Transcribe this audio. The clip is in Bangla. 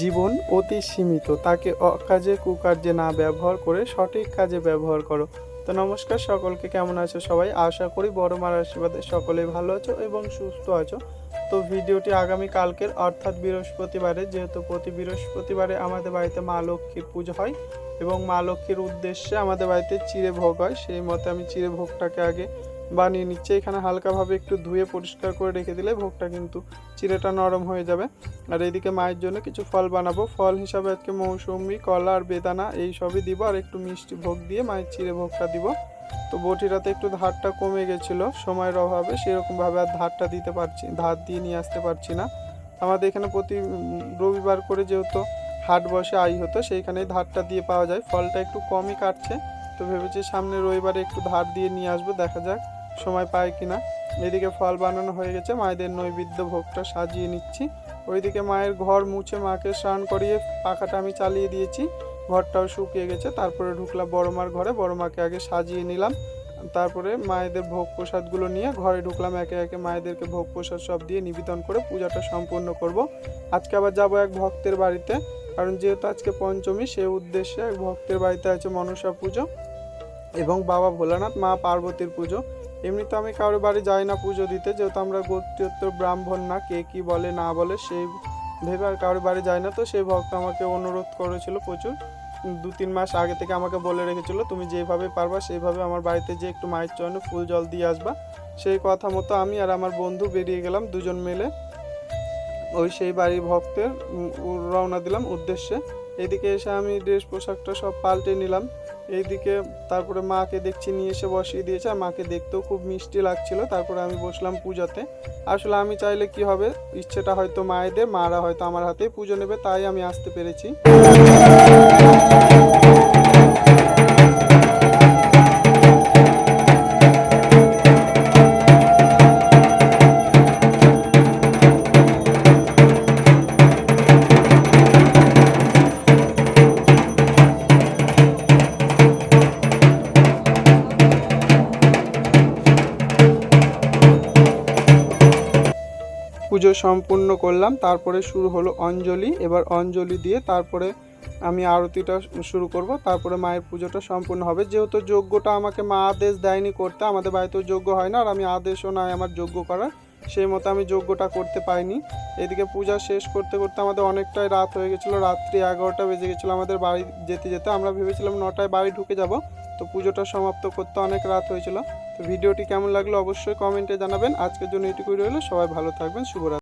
জীবন অতি সীমিত। তাকে অকাজে কুকার্যে না ব্যবহার করে সঠিক কাজে ব্যবহার করো। তো নমস্কার সকলকে, কেমন আছো সবাই? আশা করি বড় মার আশীর্বাদে সকলেই ভালো আছো এবং সুস্থ আছো। তো ভিডিওটি আগামী কালকের, অর্থাৎ বৃহস্পতিবারে, যেহেতু প্রতি বৃহস্পতিবারে আমাদের বাড়িতে মা লক্ষ্মীর পুজো হয় এবং মা লক্ষ্মীর উদ্দেশ্যে আমাদের বাড়িতে চিড়ে ভোগ হয়, সেই মতে আমি চিড়ে ভোগটাকে আগে বানিয়ে নিচ্ছে। এখানে হালকাভাবে একটু ধুয়ে পরিষ্কার করে রেখে দিলে ভোগটা কিন্তু চিড়েটা নরম হয়ে যাবে। আর এইদিকে মায়ের জন্য কিছু ফল বানাবো। ফল হিসাবে আজকে মৌসুমি, কলা আর বেদানা এই সবই দিব আর একটু মিষ্টি ভোগ দিয়ে মায়ের চিড়ে ভোগটা দিব। তো বটিটাতে একটু ধারটা কমে গেছিল, সময়ের অভাবে সেরকমভাবে আর ধারটা দিতে পারছি, ধার দিয়ে নিয়ে আসতে পারছি না। আমাদের এখানে প্রতি রবিবার করে যেহেতু হাট বসে আই হতো, সেইখানেই ধারটা দিয়ে পাওয়া যায়। ফলটা একটু কমই কাটছে। তো ভেবেছি সামনে রবিবারে একটু ধার দিয়ে নিয়ে আসব, দেখা যাক। সময় পায় কিনা। এদিকে ফল বানানো হয়ে গেছে, মায়েদের নৈবেদ্য ভোগটা সাজিয়ে নিচ্ছি। ওইদিকে মায়ের ঘর মুছে মাকে স্নান করিয়ে পাখাটা আমি চালিয়ে দিয়েছি। ঘরটাও শুকিয়ে গেছে, তারপরে ঢুকলাম বড় মার ঘরে বড় মাকে আগে সাজিয়ে নিলাম। তারপরে মায়েদের ভোগ প্রসাদগুলো নিয়ে ঘরে ঢুকলাম, একে একে মায়েদেরকে ভোগ প্রসাদ সব দিয়ে নিবেদন করে পূজাটা সম্পূর্ণ করব। আজকে আবার যাব এক ভক্তের বাড়িতে, কারণ যেহেতু আজকে পঞ্চমী সেই উদ্দেশ্যে এক ভক্তের বাড়িতে আছে মনসা পুজো এবং বাবা ভোলানাথ, মা পার্বতীর পুজো। এমনি তো আমি কারোর বাড়ি যাই না পুজো দিতে, যেহেতু আমরা গোত্রোত্তর ব্রাহ্মণ না, কে কি বলে না বলে সেই ভেবে আর কারোর বাড়ি যায় না তো সেই ভক্ত আমাকে অনুরোধ করেছিল প্রচুর। দু তিন মাস আগে থেকে আমাকে বলে রেখেছিল, তুমি যেভাবে পারবা সেইভাবে আমার বাড়িতে যে একটু মায়ের চরণে ফুল জল দিয়ে আসবা। সেই কথা মতো আমি আর আমার বন্ধু বেরিয়ে গেলাম দুজন মিলে। ওই সেই বাড়ির ভক্তের রওনা দিলাম উদ্দেশ্যে। এদিকে এসে আমি ড্রেস পোশাকটা সব পাল্টে নিলাম। এইদিকে তারপরে মাকে দেখছি নিয়ে এসে বসিয়ে দিয়েছে, আর মাকে দেখতেও খুব মিষ্টি লাগছিল। তারপরে আমি বসলাম পূজাতে। আসলে আমি চাইলে কি হবে, ইচ্ছেটা হয়তো মায়েদের, মারা হয়তো আমার হাতেই পুজো নেবে, তাই আমি আসতে পেরেছি। পুজো সম্পূর্ণ করলাম, তারপরে শুরু হলো অঞ্জলি। এবার অঞ্জলি দিয়ে তারপরে আমি আরতিটা শুরু করব, তারপরে মায়ের পুজোটা সম্পূর্ণ হবে। যেহেতু যজ্ঞটা আমাকে মা আদেশ দেয়নি করতে, আমাদের বাড়িতেও যজ্ঞ হয় না, আর আমি আদেশও নয় আমার যজ্ঞ করার, সেই মতো আমি যজ্ঞটা করতে পাইনি এদিকে পূজা শেষ করতে করতে আমাদের অনেকটাই রাত হয়ে গেছিল, রাত্রি এগারোটা বেজে গেছিল আমাদের বাড়ি যেতে যেতে। আমরা ভেবেছিলাম নটায় বাড়ি ঢুকে যাব, তো পুজোটা সমাপ্ত করতে অনেক রাত হয়েছিল। ভিডিওটি কেমন লাগল অবশ্যই কমেন্টে জানাবেন। আজকের জন্য এটুকুই রইল। সবাই ভালো থাকবেন শুভরাত্রি।